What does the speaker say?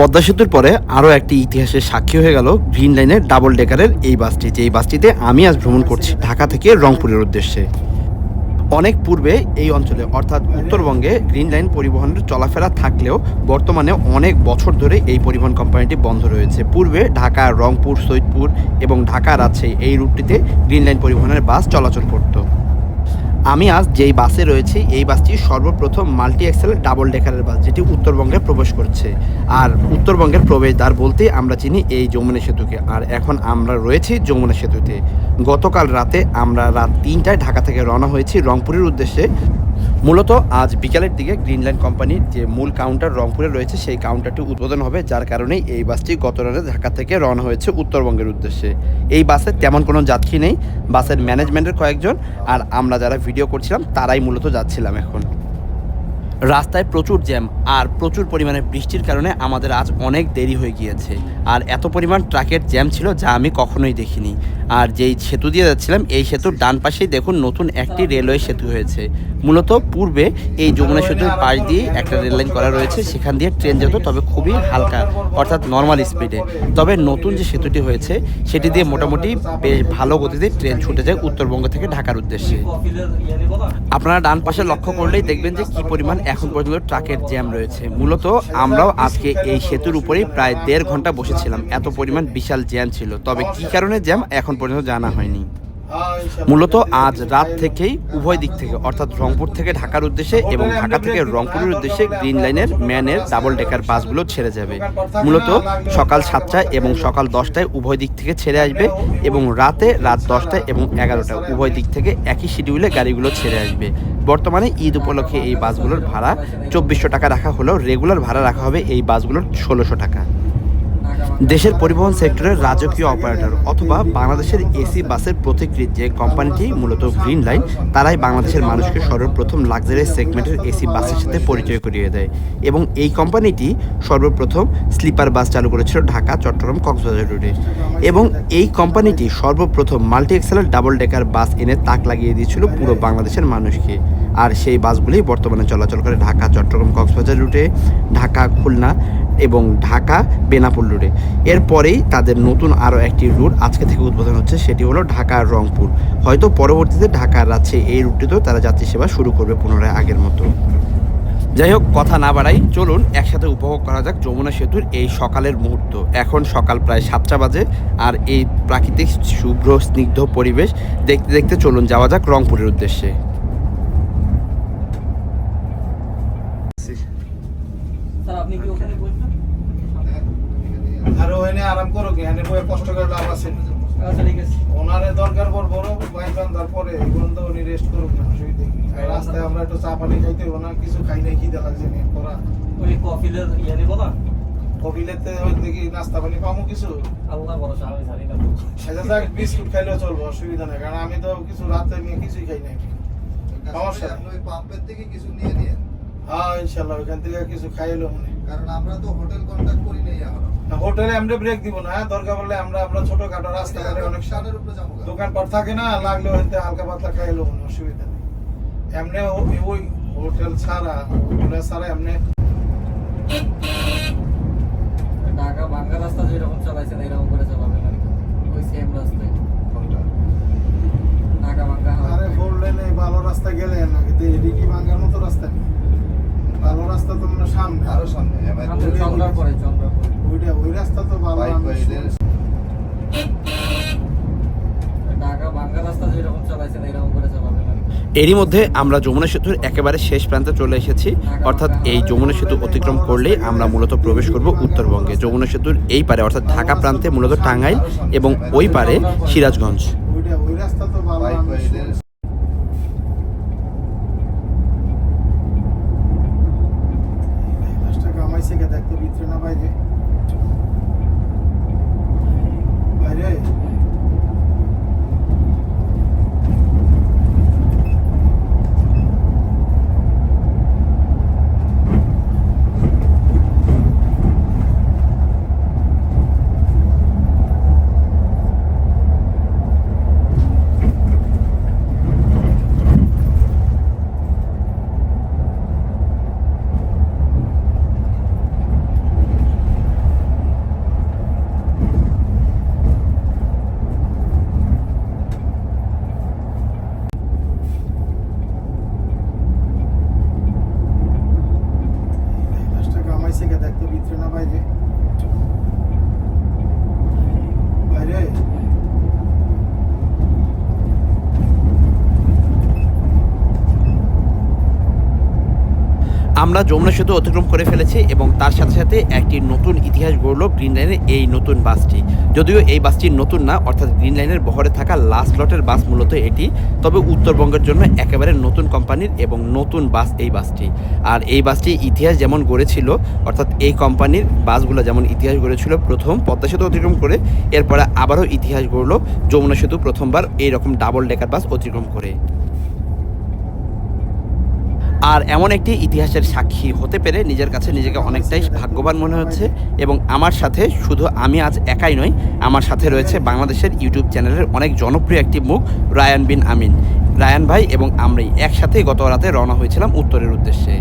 পদ্মা সেতুর পরে আরও একটি ইতিহাসের সাক্ষী হয়ে গেল গ্রিন লাইনের ডাবল ডেকারের এই বাসটি। যে এই বাসটিতে আমি আজ ভ্রমণ করছি ঢাকা থেকে রংপুরের উদ্দেশ্যে। অনেক পূর্বে এই অঞ্চলে, অর্থাৎ উত্তরবঙ্গে, গ্রিন লাইন পরিবহনের চলাফেরা থাকলেও বর্তমানে অনেক বছর ধরে এই পরিবহন কোম্পানিটি বন্ধ রয়েছে। পূর্বে ঢাকা, রংপুর সৈয়দপুর এবং ঢাকা রাজশাহী এই রুটটিতে গ্রিন লাইন পরিবহনের বাস চলাচল করত। আমি আজ যেই বাসে রয়েছি, এই বাসটি সর্বপ্রথম মাল্টি এক্সেল ডাবল ডেকারের বাস, যেটি উত্তরবঙ্গে প্রবেশ করছে। আর উত্তরবঙ্গের প্রবেশদ্বার বলতে আমরা চিনি এই যমুনা সেতুকে। আর এখন আমরা রয়েছি যমুনা সেতুতে। গতকাল রাতে আমরা রাত তিনটায় ঢাকা থেকে রওনা হয়েছি রংপুরের উদ্দেশ্যে। মূলত আজ বিকালের দিকে গ্রিন লাইন কোম্পানির যে মূল কাউন্টার রংপুরে রয়েছে, সেই কাউন্টারটি উদ্বোধন হবে, যার কারণেই এই বাসটি গত রাতে ঢাকা থেকে রওনা হয়েছে উত্তরবঙ্গের উদ্দেশ্যে। এই বাসে তেমন কোনো যাত্রী নেই, বাসের ম্যানেজমেন্টের কয়েকজন, আর আমরা যারা ভিডিও করছিলাম, তারাই মূলত যাচ্ছিলাম এখন। রাস্তায় প্রচুর জ্যাম, আর প্রচুর পরিমাণে বৃষ্টির কারণে আমাদের আজ অনেক দেরি হয়ে গিয়েছে। আর এত পরিমাণ ট্রাকের জ্যাম ছিল, যা আমি কখনোই দেখিনি। আর যেই সেতু দিয়ে যাচ্ছিলাম, এই সেতুর ডান পাশেই দেখুন নতুন একটি রেলওয়ে সেতু হয়েছে। মূলত পূর্বে এই যমুনা সেতুর পাশ দিয়ে একটা রেললাইন করা রয়েছে, সেখান দিয়ে ট্রেন যেত, তবে খুবই হালকা, অর্থাৎ নর্মাল স্পিডে তবে নতুন যে সেতুটি হয়েছে, সেটি দিয়ে মোটামুটি বেশ ভালো গতিতে ট্রেন ছুটে যায় উত্তরবঙ্গ থেকে ঢাকার উদ্দেশ্যে। আপনারা ডান পাশে লক্ষ্য করলেই দেখবেন যে কি পরিমাণ এখন পর্যন্ত ট্রাকের জ্যাম রয়েছে। মূলত আমরাও আজকে এই সেতুর উপরেই প্রায় দেড় ঘণ্টা বসেছিলাম, এত পরিমাণ বিশাল জ্যাম ছিল। তবে কি কারণে জ্যাম? এখন পর্যন্ত জানা হয়নি। মূলত আজ রাত থেকেই উভয় দিক থেকে অর্থাৎ রংপুর থেকে ঢাকার উদ্দেশ্যে এবং ঢাকা থেকে রংপুরের উদ্দেশ্যে গ্রিন লাইনের ম্যানের ডাবল ডেকার বাসগুলো ছেড়ে যাবে। মূলত সকাল সাতটায় এবং সকাল দশটায় উভয় দিক থেকে ছেড়ে আসবে এবং রাতে রাত দশটায় এবং এগারোটায় উভয় দিক থেকে একই শিডিউলে গাড়িগুলো ছেড়ে আসবে। বর্তমানে ঈদ উপলক্ষে এই বাসগুলোর ভাড়া চব্বিশশো টাকা রাখা হলেও রেগুলার ভাড়া রাখা হবে এই বাসগুলোর ষোলোশো টাকা। দেশের পরিবহন সেক্টরের রাজকীয় অপারেটর অথবা বাংলাদেশের এসি বাসের প্রতিকৃত যে কোম্পানিটি মূলত গ্রিন লাইন, তারাই বাংলাদেশের মানুষকে সর্বপ্রথম লাক্সারি সেগমেন্টের এসি বাসের সাথে পরিচয় করিয়ে দেয়। এবং এই কোম্পানিটি সর্বপ্রথম স্লিপার বাস চালু করেছিল ঢাকা, চট্টগ্রাম, কক্সবাজার রুটে। এবং এই কোম্পানিটি সর্বপ্রথম মাল্টি এক্সেলের ডাবল ডেকার বাস এনে তাক লাগিয়ে দিয়েছিল পুরো বাংলাদেশের মানুষকে। আর সেই বাসগুলি বর্তমানে চলাচল করে ঢাকা, চট্টগ্রাম, কক্সবাজার রুটে। ঢাকা, খুলনা এবং ঢাকা বেনাপুর রুটে এরপরেই তাদের নতুন আরও একটি রুট আজকে থেকে উদ্বোধন হচ্ছে, সেটি হলো ঢাকা রংপুর। হয়তো পরবর্তীতে ঢাকা রাজশাহী এই রুটটিতেও তারা যাত্রী সেবা শুরু করবে পুনরায় আগের মতো। যাই হোক, কথা না বাড়াই, চলুন একসাথে উপভোগ করা যাক যমুনা সেতুর এই সকালের মুহূর্ত। এখন সকাল প্রায় সাতটা বাজে, আর এই প্রাকৃতিক শুভ্র, স্নিগ্ধ পরিবেশ দেখতে দেখতে চলুন যাওয়া যাক রংপুরের উদ্দেশ্যে। বাইক বান্ধার পরে এখন তো উনি রেস্ট করুক না অসুবিধা কি রাস্তায় আমরা একটু চা পানি খাইতে হব না কিছু খাই নাই খিদে লাগছে নি করা ওই কফিলের ইয়ে নেব না? কপিলেতে হইতে কি নাস্তা পানি পাবো কিছু। আল্লাহ ভরসা আমি জানি না। আচ্ছা যাক বিস্কুট খাইলেও চলবো অসুবিধা নাই কারণ আমি তো কিছু রাতে নিয়ে কিছুই খাই নাই। সমস্যা? ওই পাম্পের থেকে কিছু নিয়ে হ্যাঁ ইনশাল্লাহ ওইখান থেকে কিছু খাইলো মনে কারণ আমরা তো হোটেল কন্ট্যাক্ট করি নাই এখনও। হোটেলে আমরা ব্রেক দিব না হ্যাঁ? দরকার পড়লে আমরা আমরা ছোটখাটো রাস্তা ঘাটে অনেক শার্টের উপরে যাব। দোকানপাট থাকে না লাগলে হইতে হালকা পাতলা খাইলো মনে অসুবিধা নেই। এমনি ওই হোটেল ছাড়া হোটেল ছাড়া এমনি ঢাকা ভাঙ্গা রাস্তা যেরকম চালাইছেন এরকম করে চালাবেন আর ওই সেম রাস্তায় ঢাকা ভাঙ্গা আরে ফোর লেনে ভালো রাস্তা গেলে না কিন্তু এদিকে ভাঙ্গার মতো রাস্তা নেই। ভালো রাস্তা তো মানে সামনে। আরও সামনে চন্দ্রার পরে চন্দ্রার পরে। ওইটা ওই রাস্তা তো ভালো। এরই মধ্যে আমরা যমুনা সেতুর একেবারে শেষ প্রান্তে চলে এসেছি। অর্থাৎ এই যমুনা সেতু অতিক্রম করলেই আমরা মূলত প্রবেশ করব উত্তরবঙ্গে। যমুনা সেতুর এই পারে অর্থাৎ ঢাকা প্রান্তে মূলত টাঙ্গাইল এবং ওই পারে। সিরাজগঞ্জ ওইটা ওই রাস্তা তো ভালো বাইক আমি বাইকদের শুনছি। এই গাছটা কামাইছে কে দেখতো ভিতরে না देखते भाई बहरे আমরা যমুনা সেতু অতিক্রম করে ফেলেছি এবং তার সাথে সাথে একটি নতুন ইতিহাস গড়ল গ্রিন লাইনের এই নতুন বাসটি। যদিও এই বাসটি নতুন না, অর্থাৎ গ্রিন লাইনের বহরে থাকা লাস্ট লটের বাস মূলত এটি। তবে উত্তরবঙ্গের জন্য একেবারে নতুন কোম্পানির এবং নতুন বাস এই বাসটি। আর এই বাসটি ইতিহাস যেমন গড়েছিল, অর্থাৎ এই কোম্পানির বাসগুলো যেমন ইতিহাস গড়েছিল প্রথম পদ্মা সেতু অতিক্রম করে, এরপরে আবারও ইতিহাস গড়ল যমুনা সেতু প্রথমবার এইরকম ডাবল ডেকার বাস অতিক্রম করে। আর এমন একটি ইতিহাসের সাক্ষী হতে পেরে নিজের কাছে নিজেকে অনেকটাই ভাগ্যবান মনে হচ্ছে এবং আমার সাথে শুধু আমি আজ একাই নই, আমার সাথে রয়েছে বাংলাদেশের ইউটিউব চ্যানেলের অনেক জনপ্রিয় একটি মুখ, রায়ান বিন আমিন। রায়ান ভাই এবং আমরাই একসাথেই গত রাতে রওনা হয়েছিলাম উত্তরের উদ্দেশ্যে।